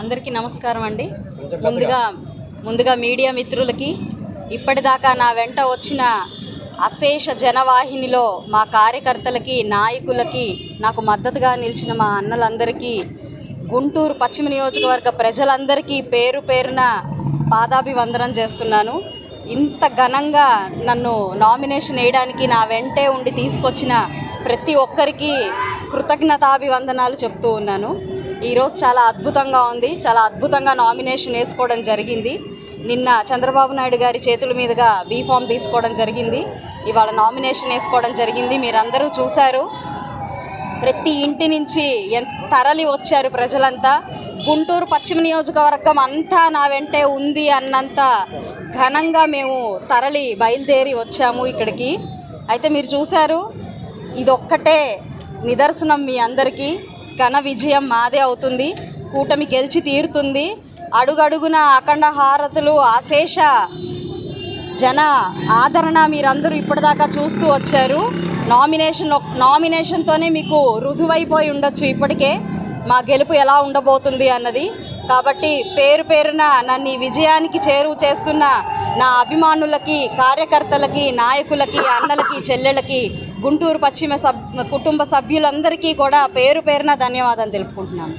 అందరికీ నమస్కారం అండి. ముందుగా ముందుగా మీడియా మిత్రులకి ఇప్పటిదాకా నా వెంట వచ్చిన అశేష జనవాహినిలో మా కార్యకర్తలకి నాయకులకి నాకు మద్దతుగా నిలిచిన మా అన్నలందరికీ గుంటూరు పశ్చిమ నియోజకవర్గ ప్రజలందరికీ పేరు పేరున పాదాభివందనం చేస్తున్నాను. ఇంత ఘనంగా నన్ను నామినేషన్ వేయడానికి నా వెంటే ఉండి తీసుకొచ్చిన ప్రతి ఒక్కరికి కృతజ్ఞతాభివందనాలు చెప్తూ ఉన్నాను. ఈరోజు చాలా అద్భుతంగా ఉంది. చాలా అద్భుతంగా నామినేషన్ వేసుకోవడం జరిగింది. నిన్న చంద్రబాబు నాయుడు గారి చేతుల మీదుగా బీఫామ్ తీసుకోవడం జరిగింది. ఇవాళ నామినేషన్ వేసుకోవడం జరిగింది. మీరందరూ చూశారు. ప్రతి ఇంటి నుంచి ఎంత తరలి వచ్చారు ప్రజలంతా. గుంటూరు పశ్చిమ నియోజకవర్గం అంతా నా వెంటే ఉంది అన్నంత ఘనంగా మేము తరలి బయలుదేరి వచ్చాము ఇక్కడికి. అయితే మీరు చూశారు ఇదొక్కటే నిదర్శనం మీ అందరికీ. ఘన విజయం మాదే అవుతుంది. కూటమి గెలిచి తీరుతుంది. అడుగడుగున అఖండ హారతులు అశేష జన ఆదరణ మీరందరూ ఇప్పటిదాకా చూస్తూ వచ్చారు. నామినేషన్ నామినేషన్తోనే మీకు రుజువైపోయి ఉండొచ్చు ఇప్పటికే. మా గెలుపు ఎలా ఉండబోతుంది అన్నది. కాబట్టి పేరు పేరున నన్ను ఈ విజయానికి చేరువు చేస్తున్న నా అభిమానులకి కార్యకర్తలకి నాయకులకి అన్నలకి చెల్లెళ్ళకి గుంటూరు పశ్చిమ సబ్ కుటుంబ సభ్యులందరికీ కూడా పేరు పేరున ధన్యవాదాలు తెలుపుకుంటున్నాను.